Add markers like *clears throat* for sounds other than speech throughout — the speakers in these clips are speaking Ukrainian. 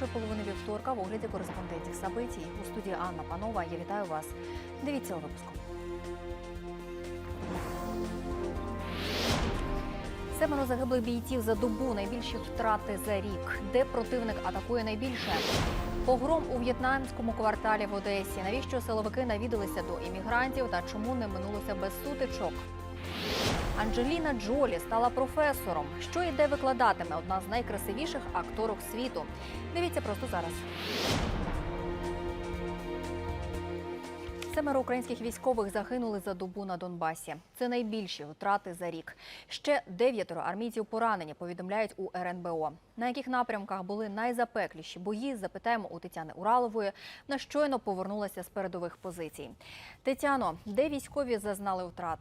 першої половини вівторка в огляді кореспондентів Сабитій. У студії Анна Панова. Я вітаю вас. Дивіться у випуску. Семеро загиблих бійців за добу найбільші втрати за рік. Де противник атакує найбільше? Погром у в'єтнамському кварталі в Одесі. Навіщо силовики навідалися до іммігрантів та чому не минулося без сутичок? Анджеліна Джолі стала професором. Що і де викладатиме одна з найкрасивіших акторок світу. Дивіться просто зараз. Семеро українських військових загинули за добу на Донбасі. Це найбільші втрати за рік. Ще дев'ятеро армійців поранені, повідомляють у РНБО. На яких напрямках були найзапекліші бої, запитаємо у Тетяни Уралової. Вона щойно повернулася з передових позицій. Тетяно, де військові зазнали втрат?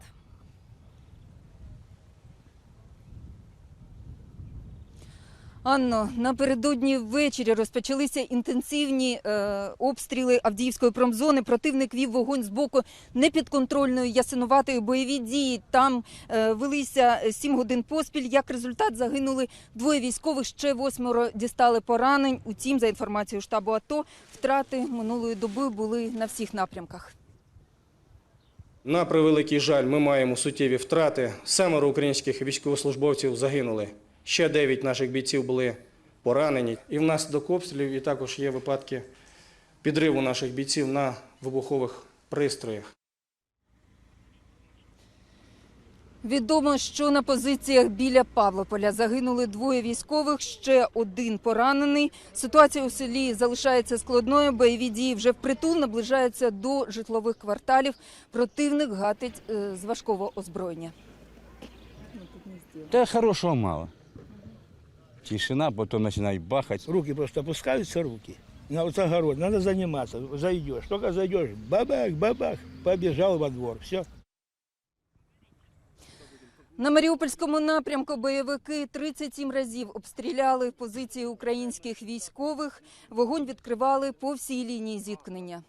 Анно, напередодні ввечері розпочалися інтенсивні е, обстріли Авдіївської промзони. Противник вів вогонь з боку непідконтрольної ясинуватої бойові дії. Там е, велися сім годин поспіль. Як результат загинули двоє військових, ще восьмеро дістали поранень. Утім, за інформацією штабу АТО, втрати минулої доби були на всіх напрямках. На превеликий жаль, ми маємо суттєві втрати. Семеро українських військовослужбовців загинули. Ще дев'ять наших бійців були поранені. І внаслідок обстрілів і також є випадки підриву наших бійців на вибухових пристроях. Відомо, що на позиціях біля Павлополя загинули двоє військових, ще один поранений. Ситуація у селі залишається складною. Бойові дії вже впритул наближаються до житлових кварталів. Противник гатить е, з важкого озброєння. Да хорошего мало. Тишина, потом начинает бахать. Руки просто опускаются, руки. На вот огород, надо заниматься. Зайдешь, только зайдешь, бабах, бабах, побежал во двор. Все. На Маріупольському напрямку бойовики 37 разів обстріляли позиції українських військових. Вогонь відкривали по всій лінії зіткнення.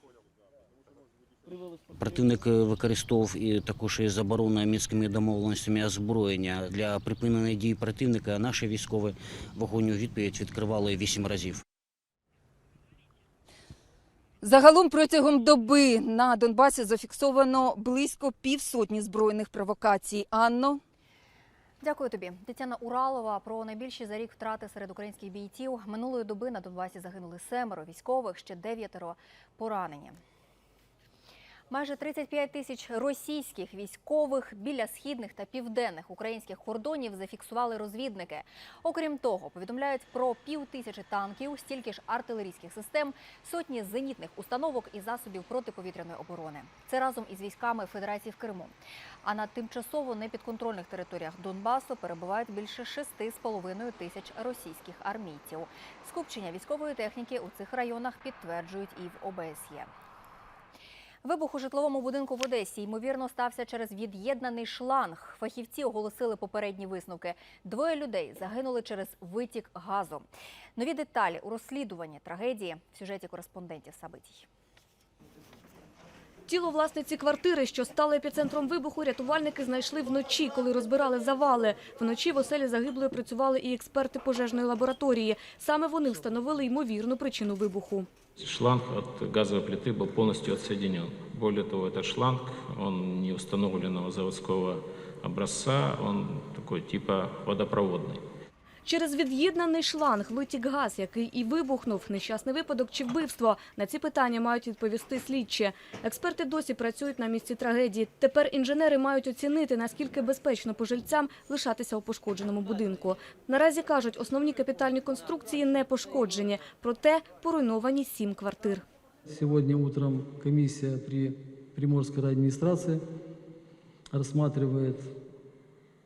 Противник використовував і також і заборонене мінськими домовленостями озброєння для припиненої дії противника. Наші військові вогонь у відповідь відкривали вісім разів. Загалом протягом доби на Донбасі зафіксовано близько півсотні збройних провокацій. Анно. Дякую тобі, Тетяна Уралова. Про найбільші за рік втрати серед українських бійців минулої доби на Донбасі загинули семеро військових, ще дев'ятеро поранені. Майже 35 тисяч російських військових біля східних та південних українських кордонів зафіксували розвідники. Окрім того, повідомляють про пів тисячі танків, стільки ж артилерійських систем, сотні зенітних установок і засобів протиповітряної оборони. Це разом із військами Федерації в Криму. А на тимчасово непідконтрольних територіях Донбасу перебувають більше 6,5 тисяч російських армійців. Скупчення військової техніки у цих районах підтверджують і в ОБСЄ. Вибух у житловому будинку в Одесі ймовірно стався через від'єднаний шланг. Фахівці оголосили попередні висновки. Двоє людей загинули через витік газу. Нові деталі у розслідуванні трагедії в сюжеті кореспондентів Сабитій. Тіло власниці квартири, що стало епіцентром вибуху, рятувальники знайшли вночі, коли розбирали завали. Вночі в оселі загиблої працювали і експерти пожежної лабораторії. Саме вони встановили ймовірну причину вибуху. Шланг от газовой плиты был полностью отсоединен. Более того, этот шланг, он не установленного заводского образца, он такой типа водопроводный. Через від'єднаний шланг витік газ, який і вибухнув. Нещасний випадок чи вбивство. На ці питання мають відповісти слідчі. Експерти досі працюють на місці трагедії. Тепер інженери мають оцінити, наскільки безпечно пожильцям лишатися у пошкодженому будинку. Наразі кажуть, основні капітальні конструкції не пошкоджені, проте поруйновані сім квартир. Сегодня утром комиссия при Приморской администрации рассматривает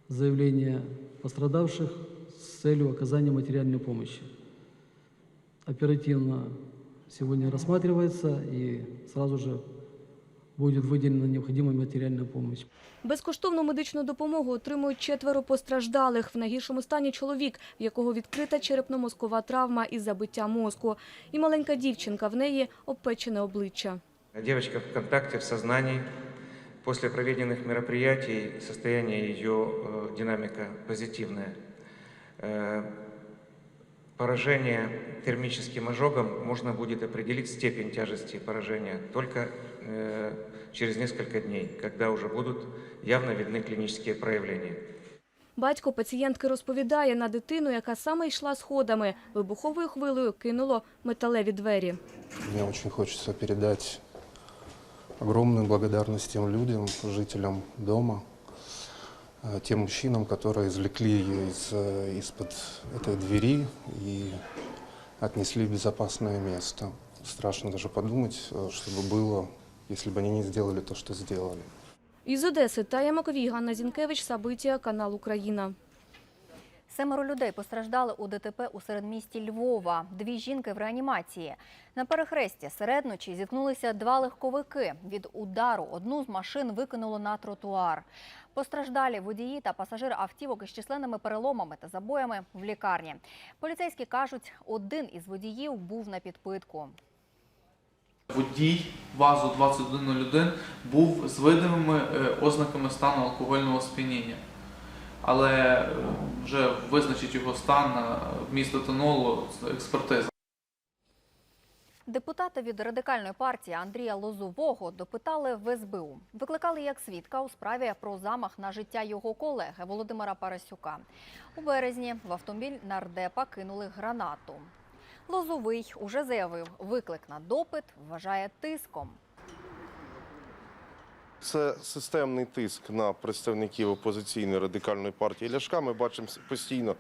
заявления пострадавших целью оказания материальной помощи. Оперативно сегодня рассматривается и сразу же будет выделена необходимая материальная помощь. Безкоштовну медичну допомогу отримують четверо постраждалих. В найгіршому стані чоловік, в якого відкрита черепно-мозкова травма із забиття мозку. І маленька дівчинка, в неї обпечене обличчя. Девочка в контакте, в сознании. После проведенных мероприятий состояние ее э, динамика позитивная. Э, Поражение термическим ожогом можно будет определить степень тяжести поражения только э, через несколько дней, когда уже будут явно видны клинические проявления. Батько пацієнтки розповідає, на дитину, яка саме йшла сходами, вибуховою хвилею кинуло металеві двері. Мне очень хочется передать огромную благодарность тем людям, жителям дома, э, тем мужчинам, которые извлекли ее из, э, из-под этой двери и отнесли в безопасное место. Страшно даже подумать, э, что бы было, если бы они не сделали то, что сделали. Із Одеси Тая Маковій, Ганна Зінкевич, Сабиття, канал Україна. Семеро людей постраждали у ДТП у середмісті Львова. Дві жінки в реанімації. На перехресті серед ночі зіткнулися два легковики. Від удару одну з машин викинуло на тротуар. Постраждалі водії та пасажири автівок із численними переломами та забоями в лікарні. Поліцейські кажуть, один із водіїв був на підпитку. Водій ВАЗу 2101 був з видимими е, ознаками стану алкогольного сп'яніння. Але е, вже визначить його стан на вміст етанолу з експертизи. Депутата від радикальної партії Андрія Лозового допитали в СБУ. Викликали як свідка у справі про замах на життя його колеги Володимира Парасюка. У березні в автомобіль нардепа кинули гранату. Лозовий уже заявив, виклик на допит вважає тиском. Це системний тиск на представників опозиційної радикальної партії Ляшка. Ми бачимо постійно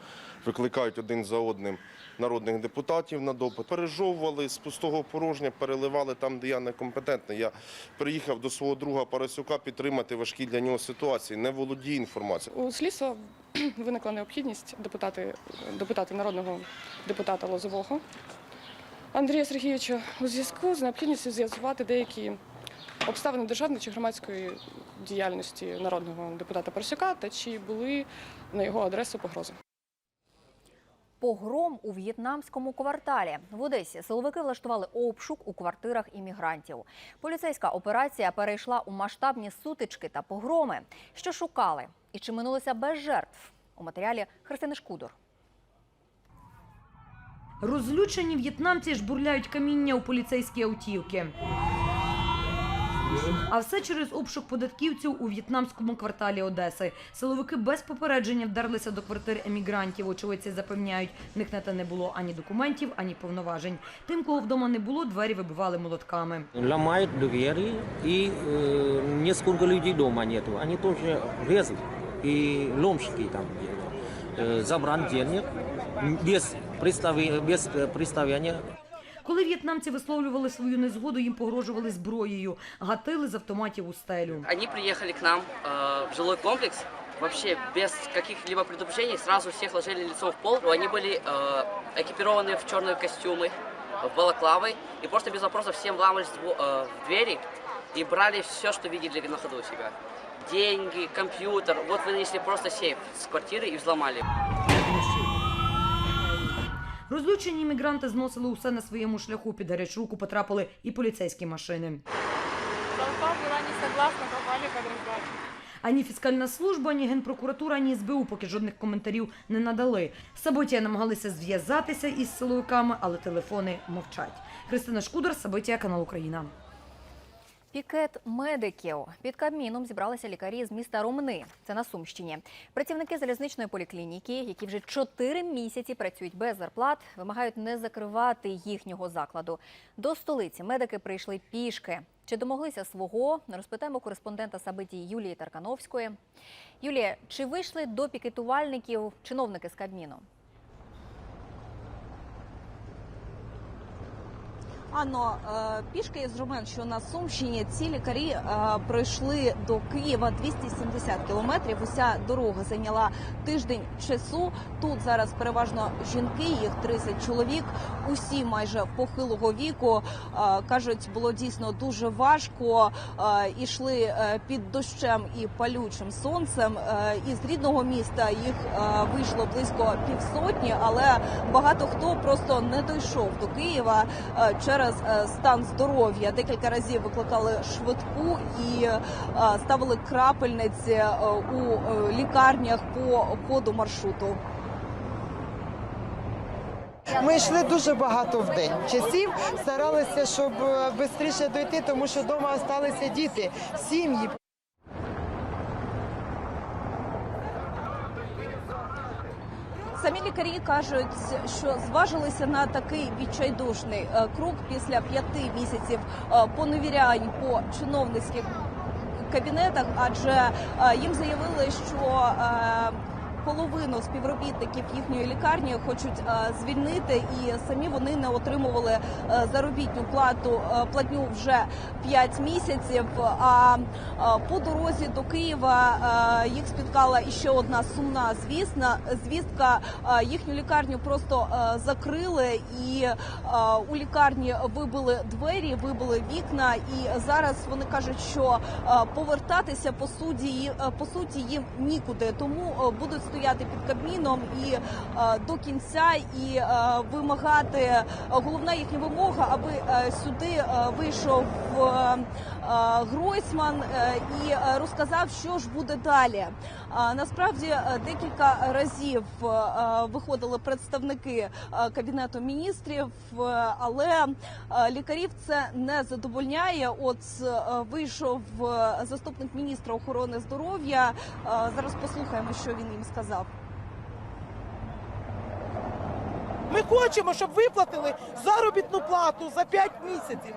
викликають один за одним народних депутатів на допит. Пережовували з пустого порожня, переливали там, де я некомпетентний. Я приїхав до свого друга Парасюка підтримати важкі для нього ситуації. Не володію інформацією. У слідства *clears throat* виникла необхідність депутати, допитати народного депутата Лозового Андрія Сергійовича у зв'язку з необхідністю з'ясувати деякі обставини державної чи громадської діяльності народного депутата Парасюка та чи були на його адресу погрози. Погром у в'єтнамському кварталі в Одесі силовики влаштували обшук у квартирах іммігрантів. Поліцейська операція перейшла у масштабні сутички та погроми. Що шукали і чи минулося без жертв? У матеріалі Христини Шкудор. Розлючені в'єтнамці жбурляють каміння у поліцейські автівки. А все через обшук податківців у в'єтнамському кварталі Одеси. Силовики без попередження вдерлися до квартир емігрантів. Очевидці запевняють, в них на те не було ані документів, ані повноважень. Тим, кого вдома не було, двері вибивали молотками. Ломают двери, и э, несколько людей дома нету. Они тоже лезут, и ломщики там э, забран денег без, представи- без э, представления Коли в'єтнамці висловлювали свою незгоду, їм погрожували зброєю, гатили з автоматів у стелю. Они приехали к нам э, в жилой комплекс, вообще без каких-либо предупреждений, сразу всех ложили лицом в пол. Они были э, экипированы в черные костюмы, в балаклавы, и просто без вопросов всем вламывались в, дво- э, в двери и брали все, что видели на ходу у себя. Деньги, компьютер. Вот вынесли просто сейф с квартиры и взломали. Розлючені іммігранти зносили усе на своєму шляху. Під гарячу руку потрапили і поліцейські машини. Толпа була не согласна, попали під роздачу. Ані фіскальна служба, ані генпрокуратура, ані СБУ поки жодних коментарів не надали. Саботія намагалися зв'язатися із силовиками, але телефони мовчать. Христина Шкудар, Саботія, канал Україна. Пікет медиків під Кабміном зібралися лікарі з міста Ромни. Це на Сумщині. Працівники залізничної поліклініки, які вже чотири місяці працюють без зарплат, вимагають не закривати їхнього закладу. До столиці медики прийшли пішки. Чи домоглися свого? Розпитаємо кореспондента Сабиті Юлії Таркановської. Юлія, чи вийшли до пікетувальників чиновники з Кабміну? Анно, е, пішки з Ромен, що на Сумщині, ці лікарі е, пройшли до Києва 270 кілометрів. Уся дорога зайняла тиждень часу. Тут зараз переважно жінки, їх 30 чоловік. Усі майже похилого віку Е, кажуть, було дійсно дуже важко. Ішли під дощем і палючим сонцем. Із рідного міста їх вийшло близько півсотні, але багато хто просто не дійшов до Києва е, через е, стан здоров'я. Декілька разів викликали швидку і е, ставили крапельниці е, у лікарнях по ходу маршруту. Ми йшли дуже багато в день часів, старалися, щоб швидше дойти, тому що вдома залишилися діти, сім'ї. Самі лікарі кажуть, що зважилися на такий відчайдушний е, крок після п'яти місяців е, поневірянь по чиновницьких кабінетах, адже е, їм заявили, що половину співробітників їхньої лікарні хочуть е, звільнити, і самі вони не отримували е, заробітну плату е, платню вже 5 місяців. А по дорозі до Києва їх спіткала іще одна сумна звісна звістка. Їхню лікарню просто закрили, і у лікарні вибили двері, вибили вікна. І зараз вони кажуть, що повертатися по суді по суті їм нікуди, тому будуть стояти під кабміном і е, до кінця і е, вимагати е, головна їхня вимога, аби сюди вийшов Гройсман е, і е, розказав, що ж буде далі. Насправді е, декілька разів е, виходили представники е, кабінету міністрів, е, але е, лікарів це не задовольняє. От е, вийшов е, заступник міністра охорони здоров'я. Е, Зараз послухаємо, що він їм сказав. Ми хочемо, щоб виплатили заробітну плату за 5 місяців.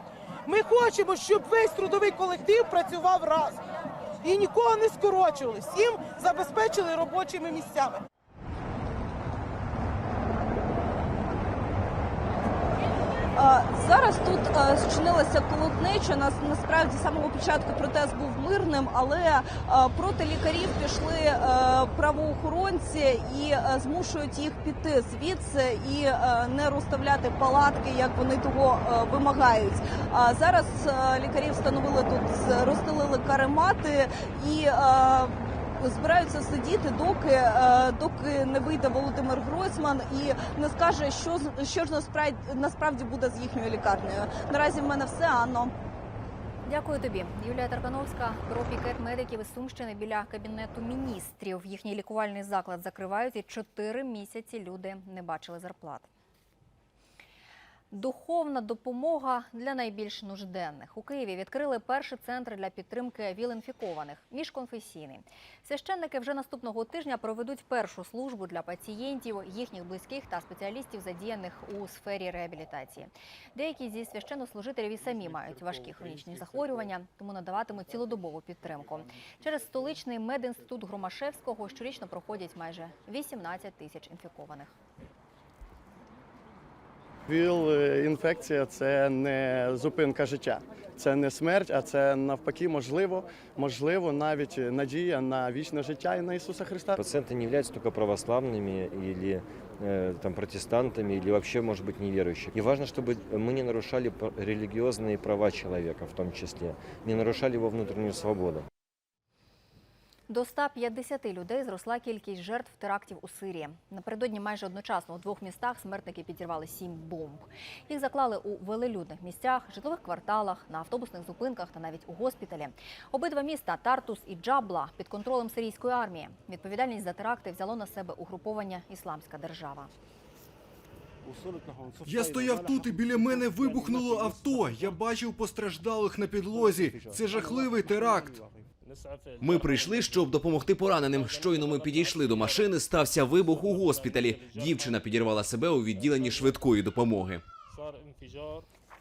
Ми хочемо, щоб весь трудовий колектив працював разом і нікого не скорочували. Всім забезпечили робочими місцями. Зараз тут е, зчинилася колотнеча. Нас насправді самого початку протест був мирним, але е, проти лікарів пішли е, правоохоронці і змушують їх піти звідси і не розставляти палатки, як вони того вимагають. А зараз е, лікарі встановили тут, розстелили каремати і. Збираються сидіти, доки, е, доки не вийде Володимир Гройсман і не скаже, що що ж насправді насправді буде з їхньою лікарнею. Наразі в мене все, Анно. Дякую тобі, Юлія Таркановська. Про пікет медиків із Сумщини біля кабінету міністрів. Їхній лікувальний заклад закривають і чотири місяці люди не бачили зарплат. Духовна допомога для найбільш нужденних у Києві відкрили перший центр для підтримки віл-інфікованих міжконфесійний. Священники вже наступного тижня проведуть першу службу для пацієнтів, їхніх близьких та спеціалістів, задіяних у сфері реабілітації. Деякі зі священнослужителів і самі мають важкі хронічні захворювання, тому надаватимуть цілодобову підтримку. Через столичний медінститут Громашевського щорічно проходять майже 18 тисяч інфікованих. ВІЛ-інфекція це не зупинка життя, це не смерть, а це навпаки можливо, можливо, навіть надія на вічне життя і на Ісуса Христа. Пациенты не являются только православными или э, там, протестантами, или вообще, может быть, неверующими. И важно, чтобы мы не нарушали п- религиозные права человека в том числе, не нарушали его внутреннюю свободу. До 150 людей зросла кількість жертв терактів у Сирії. Напередодні майже одночасно у двох містах смертники підірвали сім бомб. Їх заклали у велелюдних місцях, житлових кварталах, на автобусних зупинках та навіть у госпіталі. Обидва міста Тартус і Джабла під контролем сирійської армії. Відповідальність за теракти взяло на себе угруповання Ісламська держава. Я стояв тут і біля мене вибухнуло авто. Я бачив постраждалих на підлозі. Це жахливий теракт. Ми прийшли, щоб допомогти пораненим. Щойно ми підійшли до машини, стався вибух у госпіталі. Дівчина підірвала себе у відділенні швидкої допомоги.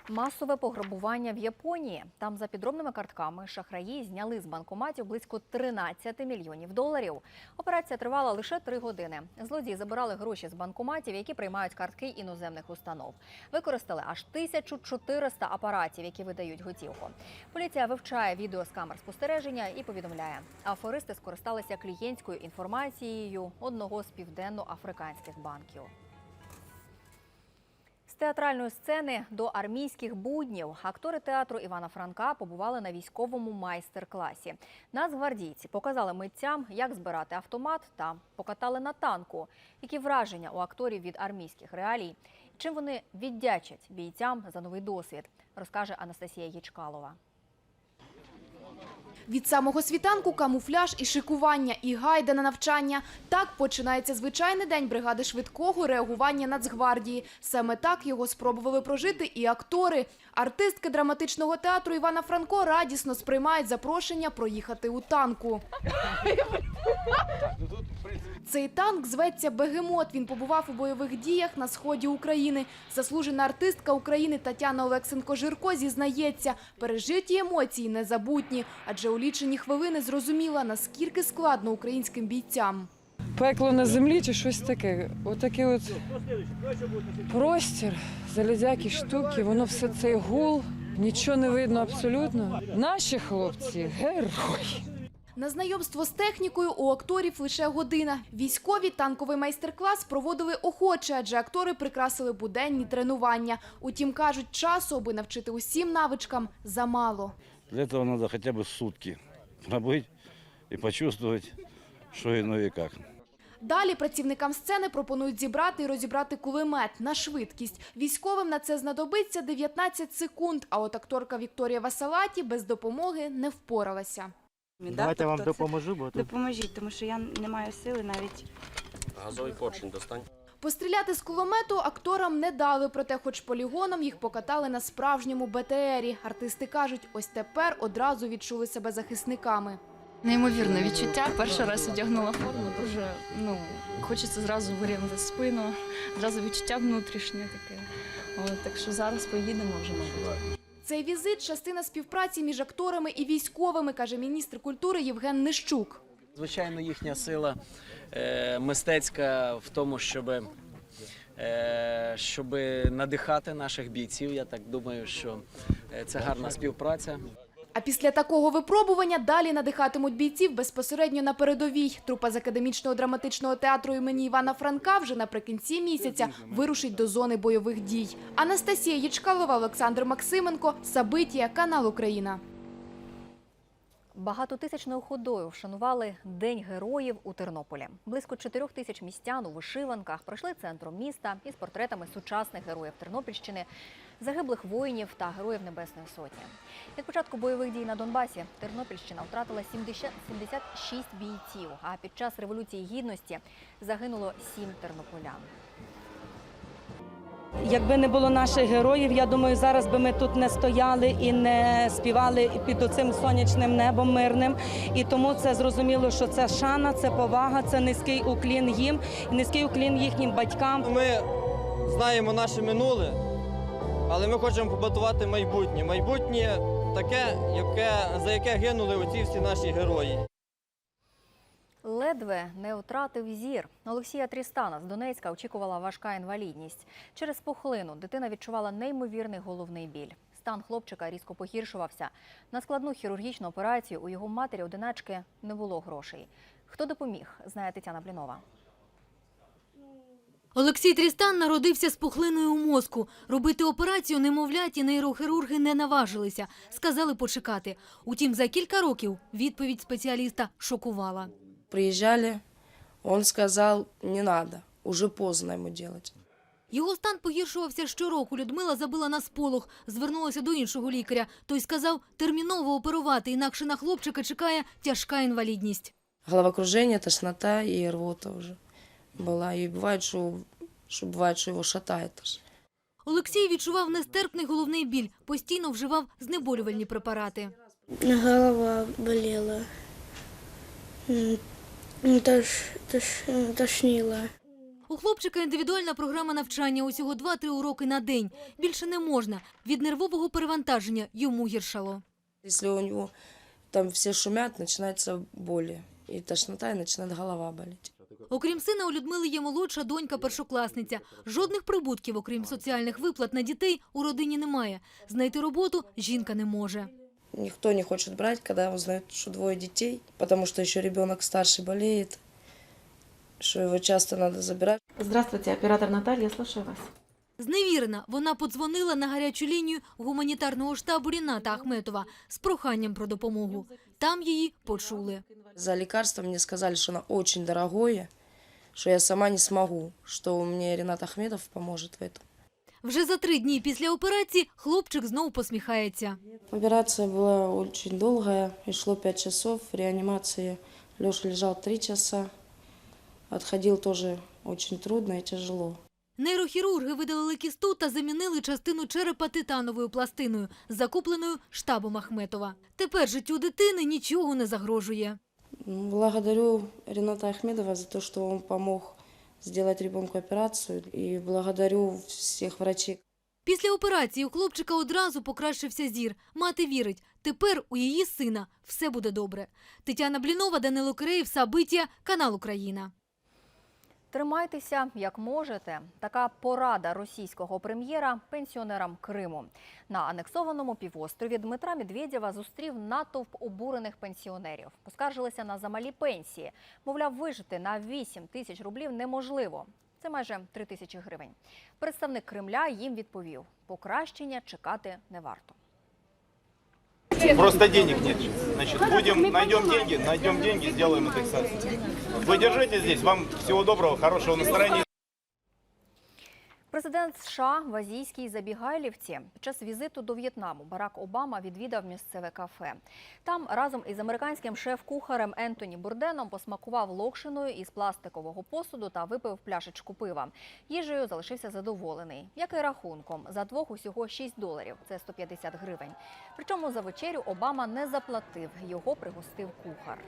Масове пограбування в Японії. Там за підробними картками шахраї зняли з банкоматів близько 13 мільйонів доларів. Операція тривала лише три години. Злодії забирали гроші з банкоматів, які приймають картки іноземних установ. Використали аж 1400 апаратів, які видають готівку. Поліція вивчає відео з камер спостереження і повідомляє, афористи скористалися клієнтською інформацією одного з південно-африканських банків. Театральної сцени до армійських буднів актори театру Івана Франка побували на військовому майстер-класі. Нацгвардійці показали митцям, як збирати автомат та покатали на танку. Які враження у акторів від армійських реалій? Чим вони віддячать бійцям за новий досвід, розкаже Анастасія Єчкалова. Від самого світанку камуфляж і шикування, і гайда на навчання. Так починається звичайний день бригади швидкого реагування Нацгвардії. Саме так його спробували прожити і актори. Артистки драматичного театру Івана Франко радісно сприймають запрошення проїхати у танку. Цей танк зветься Бегемот. Він побував у бойових діях на сході України. Заслужена артистка України Тетяна Олексенко-Жирко зізнається, пережиті емоції незабутні, адже у лічені хвилини зрозуміла, наскільки складно українським бійцям. Пекло на землі чи щось таке. Отакий от простір, залізякі штуки, воно все цей гул, нічого не видно абсолютно. Наші хлопці герої. На знайомство з технікою у акторів лише година. Військові танковий майстер-клас проводили охоче, адже актори прикрасили буденні тренування. Утім, кажуть, часу, аби навчити усім навичкам, замало. Для этого надо хотя бы сутки побыть и почувствовать, что ино и как. Далі працівникам сцени пропонують зібрати і розібрати кулемет на швидкість. Військовим на це знадобиться 19 секунд, а от акторка Вікторія Васалаті без допомоги не впоралася. Давайте я вам допоможу, бо допоможіть, тому що я не маю сили навіть. Газовий поршень достань. Постріляти з кулемету акторам не дали, проте хоч полігоном їх покатали на справжньому БТРі. Артисти кажуть, ось тепер одразу відчули себе захисниками. Неймовірне відчуття. Перший раз одягнула форму, дуже ну хочеться зразу вирівняти спину, зразу відчуття внутрішнє таке. От, так що зараз поїдемо вже мабуть. Цей візит частина співпраці між акторами і військовими, каже міністр культури Євген Нищук. Звичайно, їхня сила мистецька в тому, щоб, е, щоб надихати наших бійців. Я так думаю, що е, це гарна співпраця. А після такого випробування далі надихатимуть бійців безпосередньо на передовій. Трупа з академічного драматичного театру імені Івана Франка вже наприкінці місяця вирушить до зони бойових дій. Анастасія Єчкалова, Олександр Максименко, Сабитія, канал Україна. Багатотисячною ходою вшанували День героїв у Тернополі. Близько чотирьох тисяч містян у вишиванках пройшли центром міста із портретами сучасних героїв Тернопільщини, загиблих воїнів та героїв Небесної Сотні. Від початку бойових дій на Донбасі Тернопільщина втратила 70 76 бійців, а під час Революції Гідності загинуло сім тернополян. Якби не було наших героїв, я думаю, зараз би ми тут не стояли і не співали під оцим сонячним небом мирним. І тому це зрозуміло, що це шана, це повага, це низький уклін їм, низький уклін їхнім батькам. Ми знаємо наше минуле, але ми хочемо побудувати майбутнє. Майбутнє таке, яке, за яке гинули оці всі наші герої. Ледве не втратив зір. Олексія Трістана з Донецька очікувала важка інвалідність. Через пухлину дитина відчувала неймовірний головний біль. Стан хлопчика різко погіршувався. На складну хірургічну операцію у його матері одиначки не було грошей. Хто допоміг, знає Тетяна Блінова. Олексій Трістан народився з пухлиною у мозку. Робити операцію немовляті нейрохірурги не наважилися. Сказали почекати. Утім, за кілька років відповідь спеціаліста шокувала. Приезжали, он сказал, не надо, уже поздно ему делать. Його стан погіршувався щороку. Людмила забила на сполох, звернулася до іншого лікаря. Той сказав терміново оперувати, інакше на хлопчика чекає тяжка інвалідність. Головокружение, тошнота и рвота уже была. И бывает, что, что бывает, что его шатает аж. Олексій відчував нестерпний головний біль, постійно вживав знеболювальні препарати. Голова болела. М, Тош, тош, тошнило. У хлопчика індивідуальна програма навчання усього 2-3 уроки на день. Більше не можна. Від нервового перевантаження йому гіршало. Если у него там все шумят, начинается боли. И тошнота, и начинает голова болеть. Окрім сина, у Людмили є молодша донька-першокласниця. Жодних прибутків, окрім соціальних виплат на дітей, у родині немає. Знайти роботу жінка не може. Никто не хочет брать, когда узнают, что двое детей, потому что еще ребенок старший болеет, что его часто надо забирать. Здравствуйте, оператор Наталья, слушаю вас. Зневірена, вона подзвонила на гарячу лінію гуманітарного штабу Ріната Ахметова з проханням про допомогу. Там її почули. За лекарство мне сказали, что оно очень дорогое, что я сама не смогу, что мне Ренат Ахметов поможет в этом. Вже за три дні після операції хлопчик знову посміхається. Операция была очень долгая, и шло 5 часов. В реанимации Леша лежал 3 часа. Отходил тоже очень трудно и тяжело. Нейрохірурги видалили кісту та замінили частину черепа титановою пластиною, закупленою штабом Ахметова. Тепер життю дитини нічого не загрожує. Благодарю Рената Ахмедова за то, что он помог сделать ребенку операцию. И благодарю всех врачей, Після операції у хлопчика одразу покращився зір. Мати вірить, тепер у її сина все буде добре. Тетяна Блінова, Данило Киреєв, Сабиття, канал Україна. Тримайтеся як можете. Така порада російського прем'єра пенсіонерам Криму. На анексованому півострові Дмитра Медведєва зустрів натовп обурених пенсіонерів. Поскаржилися на замалі пенсії. Мовляв, вижити на 8 тисяч рублів неможливо. Це майже 3 тисячі гривень. Представник Кремля їм відповів: покращення чекати не варто. Просто денег нет. Значит, будем, найдем деньги, найдем деньги, сделаем индексацию. Вы держите здесь. Вам всего доброго, хорошего настроения. Президент США в азійській Забігайлівці під час візиту до В'єтнаму Барак Обама відвідав місцеве кафе. Там разом із американським шеф-кухарем Ентоні Бурденом посмакував локшиною із пластикового посуду та випив пляшечку пива. Їжею залишився задоволений, як і рахунком. За двох усього 6 доларів, це 150 гривень. Причому за вечерю Обама не заплатив, його пригостив кухар.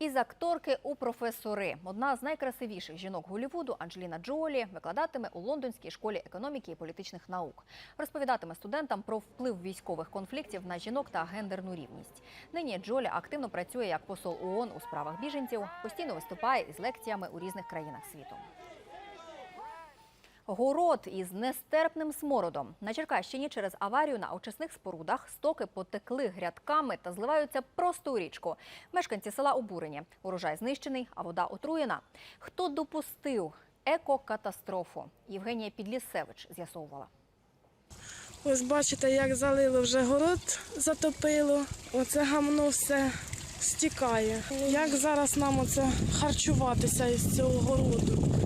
Із акторки у професори. Одна з найкрасивіших жінок Голлівуду Анджеліна Джолі викладатиме у Лондонській школі економіки і політичних наук. Розповідатиме студентам про вплив військових конфліктів на жінок та гендерну рівність. Нині Джолі активно працює як посол ООН у справах біженців, постійно виступає із лекціями у різних країнах світу. Город із нестерпним смородом. На Черкащині через аварію на очисних спорудах стоки потекли грядками та зливаються просто у річку. Мешканці села обурені. Урожай знищений, а вода отруєна. Хто допустив екокатастрофу? Євгенія Підлісевич з'ясовувала. Ось бачите, як залило вже город, затопило. Оце гамно все стікає. Як зараз нам оце харчуватися із цього городу?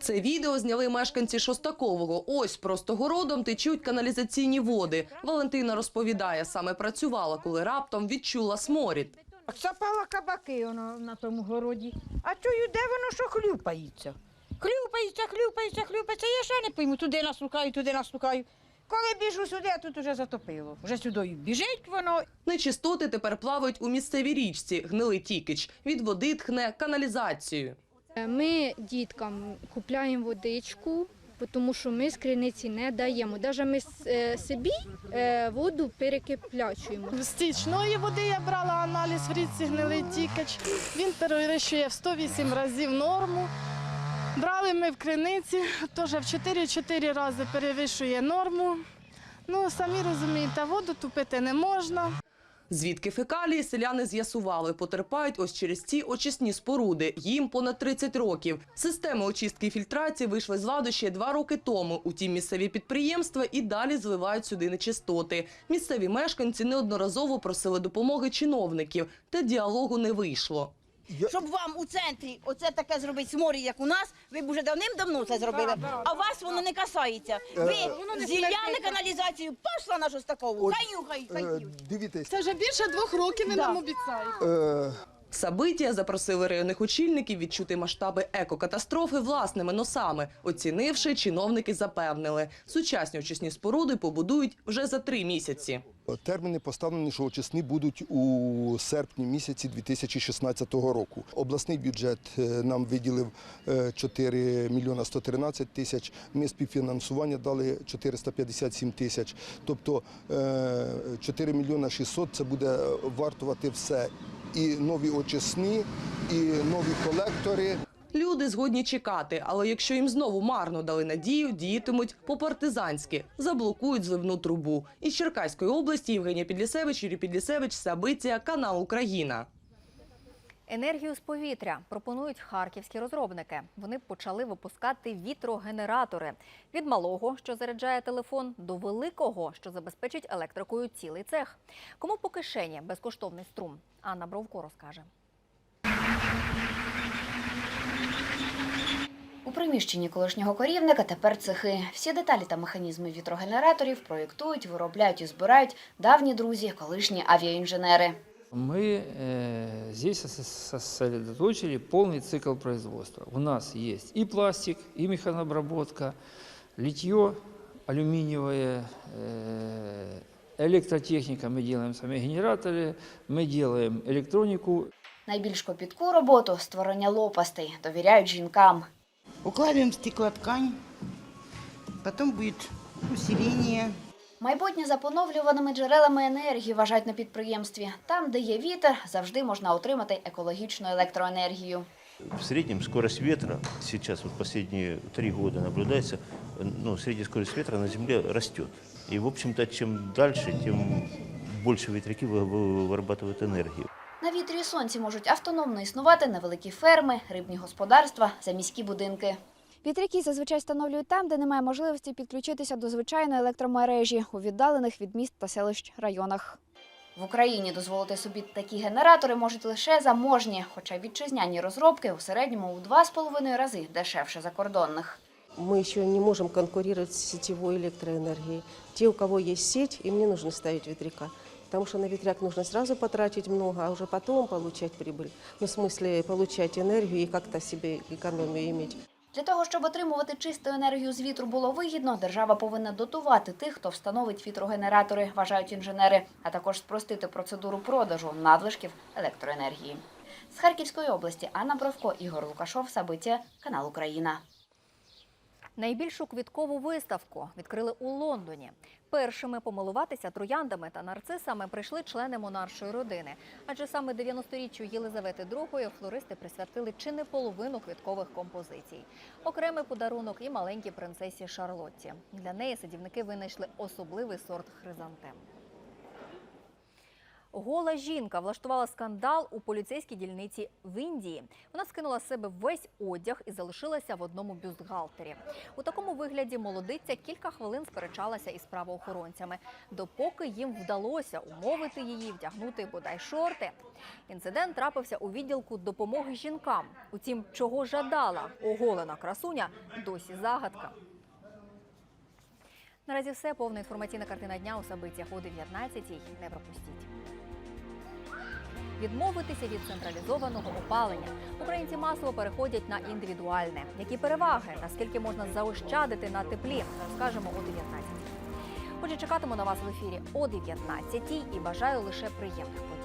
Це відео зняли мешканці Шостакового. Ось просто городом течуть каналізаційні води. Валентина розповідає, саме працювала, коли раптом відчула сморід. Сапала кабаки воно на тому городі. А чую, де воно що хлюпається? Хлюпається, хлюпається, хлюпається. Я ще не пойму, туди наслухаю, туди наслухаю. Коли біжу сюди, а тут уже затопило. Вже сюди біжить воно. Нечистоти тепер плавають у місцевій річці Гнилий Тікич. Від води тхне каналізацію. Ми діткам купляємо водичку, тому що ми з не даємо. Навіть ми е, собі е, воду перекиплячуємо. З стічної води я брала аналіз в річці гнилий тікач. Він перевищує в 108 разів норму. Брали ми в криниці, теж в 4-4 рази перевищує норму. Ну, самі розумієте, воду тупити не можна. Звідки фекалії селяни з'ясували, потерпають ось через ці очисні споруди. Їм понад 30 років. Системи очистки і фільтрації вийшли з ладу ще два роки тому. Утім, місцеві підприємства і далі зливають сюди нечистоти. Місцеві мешканці неодноразово просили допомоги чиновників, та діалогу не вийшло. Щоб вам у центрі оце таке зробити сморід, як у нас, ви б уже давним-давно це зробили. А вас воно не касається. Ви зілляли каналізацію, пішла на Шостакову, хай нюхай, хай Дивіться. Це вже більше двох років ви Да. нам обіцяєте. Сабиття запросили районних очільників відчути масштаби екокатастрофи власними носами. Оцінивши, чиновники запевнили, сучасні очисні споруди побудують вже за три місяці. Терміни поставлені, що очисні будуть у серпні місяці 2016 року. Обласний бюджет е, нам виділив е, 4 мільйона 113 тисяч. Ми співфінансування дали 457 тисяч. Тобто е, 4 мільйона 600 – це буде вартувати все. І нові очисні, і нові колектори. Люди згодні чекати, але якщо їм знову марно дали надію, діятимуть по-партизанськи, заблокують зливну трубу. Із Черкаської області Євгенія Підлісевич, Юрій Підлісевич, Сабиція, канал Україна. Енергію з повітря пропонують харківські розробники. Вони почали випускати вітрогенератори від малого, що заряджає телефон, до великого, що забезпечить електрикою цілий цех. Кому по кишені безкоштовний струм? Анна Бровко розкаже. У приміщенні колишнього корівника тепер цехи. Всі деталі та механізми вітрогенераторів проєктують, виробляють і збирають давні друзі, колишні авіаінженери. Мы э, здесь сос- сосредоточили полный цикл производства. У нас есть и пластик, и механобработка, литье алюминиевое, э, электротехника, мы делаем сами генераторы, мы делаем электронику. Найбільш копітку роботу створення лопастей довіряють жінкам. Укладываем стеклоткань, потом будет усиление. Майбутнє за поновлюваними джерелами енергії вважають на підприємстві. Там, де є вітер, завжди можна отримати екологічну електроенергію. В среднем скорость ветра сейчас, вот последние три года наблюдается, ну, средняя скорость ветра на Земле растет. И, в общем-то, чем дальше, тем больше ветряки вы- вы- вырабатывают энергию. На вітрі і сонці можуть автономно існувати невеликі ферми, рибні господарства, заміські будинки. Вітряки зазвичай встановлюють там, де немає можливості підключитися до звичайної електромережі у віддалених від міст та селищ районах. В Україні дозволити собі такі генератори можуть лише заможні, хоча вітчизняні розробки у середньому у два з половиною рази дешевше закордонних. Мы еще не можем конкурировать с сетевой электроэнергией. Те, у кого есть сеть, им не нужно ставить ветряка. Потому что на ветряк нужно сразу потратить много, а уже потом получать прибыль. Ну, в смысле, получать энергию и как-то себе экономию иметь. Для того, щоб отримувати чисту енергію з вітру було вигідно, держава повинна дотувати тих, хто встановить вітрогенератори, вважають інженери, а також спростити процедуру продажу надлишків електроенергії. З Харківської області Анна Бровко, Ігор Лукашов, Сабиття, канал Україна. Найбільшу квіткову виставку відкрили у Лондоні. Першими помилуватися трояндами та нарцисами прийшли члени монаршої родини. Адже саме 90-річчю Єлизавети II флористи присвятили чи не половину квіткових композицій. Окремий подарунок і маленькій принцесі Шарлотті. Для неї садівники винайшли особливий сорт хризантем. Гола жінка влаштувала скандал у поліцейській дільниці в Індії. Вона скинула з себе весь одяг і залишилася в одному бюстгальтері. У такому вигляді молодиця кілька хвилин сперечалася із правоохоронцями, допоки їм вдалося умовити її вдягнути бодай шорти. Інцидент трапився у відділку допомоги жінкам. Утім, чого жадала оголена красуня, досі загадка. Наразі все повна інформаційна картина дня у Сабиттях о 19-й. Не пропустіть. Відмовитися від централізованого опалення. Українці масово переходять на індивідуальне. Які переваги, наскільки можна заощадити на теплі, розкажемо о 19-й. Отже, чекатиму на вас в ефірі о 19-й і бажаю лише приємних подій.